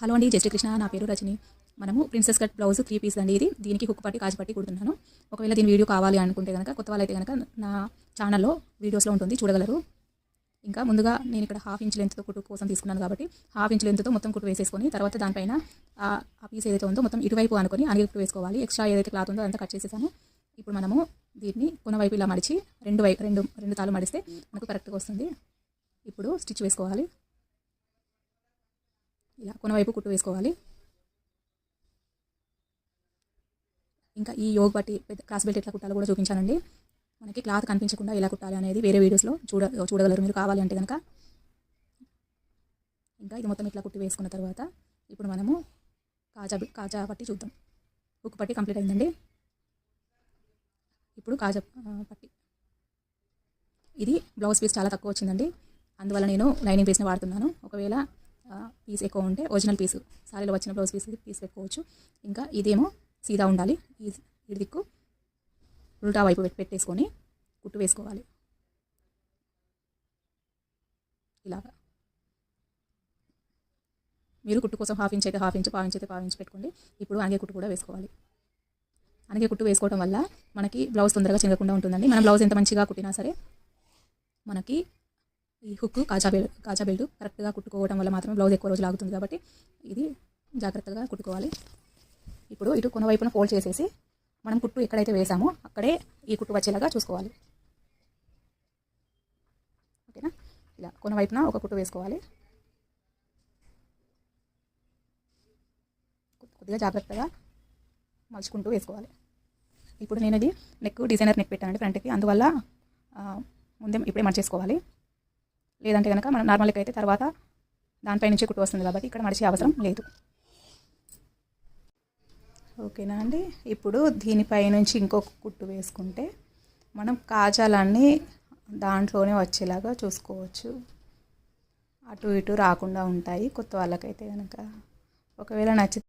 Hello అండి just Srikrishna. నా పేరు రజని. మనము princess cut blouse three piece అండి ఇది. దీనికి హుక్ పట్టి కాజు పట్టి కుడుతున్నాను. ఒకవేళ దీని వీడియో కావాలి అనుకుంటే కనుక కొత్త వాళ్ళైతే కనుక నా ఛానల్లో వీడియోస్లో ఉంటుంది చూడగలరు. ఇంకా ముందుగా నేను ఇక్కడ హాఫ్ ఇంచ్ లెంత్తో కుట్టు కోసం తీసుకున్నాను కాబట్టి హాఫ్ ఇంచ్ లెంత్తో మొత్తం కుట్టు వేసేసుకొని తర్వాత దానిపైన ఆ పీస్ ఏదైతే ఉందో మొత్తం ఇటువైపు అనుకొని అనిగి కుట్టు వేసుకోవాలి. ఎక్స్ట్రా ఏదైతే క్లాత్ ఉందో అదంతా కట్ చేసేసాను. ఇప్పుడు మనము దీన్ని కొనవైపు ఇలా మడిచి రెండు వైపు రెండు రెండు తాలు మడిస్తే మనకు కరెక్ట్గా వస్తుంది. ఇప్పుడు స్టిచ్ వేసుకోవాలి. ఇలా కొనవైపు కుట్టు వేసుకోవాలి. ఇంకా ఈ యోగ్ బట్టి పెద్ద క్రాస్ బెల్ట్ ఎట్లా కుట్టాలో కూడా చూపించానండి. మనకి క్లాత్ కనిపించకుండా ఎలా కుట్టాలి అనేది వేరే వీడియోస్లో చూడ చూడగలరు మీరు కావాలి అంటే కనుక ఇంకా ఇది మొత్తం ఇట్లా కుట్టి వేసుకున్న తర్వాత ఇప్పుడు మనము కాజా కాజా పట్టి చూద్దాం. హుక్ పట్టి కంప్లీట్ అయిందండి. ఇప్పుడు కాజా పట్టి. ఇది బ్లౌజ్ పీస్ చాలా తక్కువ వచ్చిందండి. అందువల్ల నేను లైనింగ్ పీస్ని వాడుతున్నాను. ఒకవేళ పీస్ ఎక్కువ ఉంటే ఒరిజినల్ పీసు సారీలో వచ్చిన బ్లౌజ్ పీస్ పీస్ పెట్టుకోవచ్చు. ఇంకా ఇదేమో సీదా ఉండాలి. ఈ ఇటు దిక్కు ఉల్టా వైపు పెట్టి పెట్టేసుకొని కుట్టు వేసుకోవాలి. ఇలాగా. మీరు కుట్టు కోసం హాఫ్ ఇంచ్ అయితే హాఫ్ ఇంచ్ పావు ఇంచ్ అయితే పావు ఇంచ్ పెట్టుకోండి. ఇప్పుడు అనగే కుట్టు కూడా వేసుకోవాలి. అనగే కుట్టు వేసుకోవడం వల్ల మనకి బ్లౌజ్ తొందరగా చినగకుండా ఉంటుందండి. మనం బ్లౌజ్ ఎంత మంచిగా కుట్టినా సరే మనకి ఈ హుక్ కాజా బెల్ట్ కాజా బెల్ట్ కరెక్ట్గా కుట్టుకోవడం వల్ల మాత్రమే బ్లౌజ్ ఎక్కువ రోజులు ఆగుతుంది కాబట్టి ఇది జాగ్రత్తగా కుట్టుకోవాలి. ఇప్పుడు ఇటు కొన వైపున ఫోల్డ్ చేసేసి మనం కుట్టు ఎక్కడైతే వేసామో అక్కడే ఈ కుట్టు వచ్చేలాగా చూసుకోవాలి. ఓకేనా? ఇలా కొన వైపున ఒక కుట్టు వేసుకోవాలి. కొద్దిగా జాగ్రత్తగా మలుచుకుంటూ వేసుకోవాలి. ఇప్పుడు నేను ఇది నెక్ డిజైనర్ నెక్ పెట్టానండి ఫ్రంట్కి అందువల్ల ముందే ఇప్పుడే మడిచేసుకోవాలి లేదంటే కనుక మనం నార్మల్ అయితే తర్వాత దానిపై నుంచి కుట్టు వస్తుంది కాబట్టి ఇక్కడ మడిచే అవసరం లేదు. ఓకేనా అండి? ఇప్పుడు దీనిపై నుంచి ఇంకొక కుట్టు వేసుకుంటే మనం కాజాలన్నీ దాంట్లోనే వచ్చేలాగా చూసుకోవచ్చు. అటు ఇటు రాకుండా ఉంటాయి కొత్త వాళ్ళకైతే కనుక ఒకవేళ నచ్చితే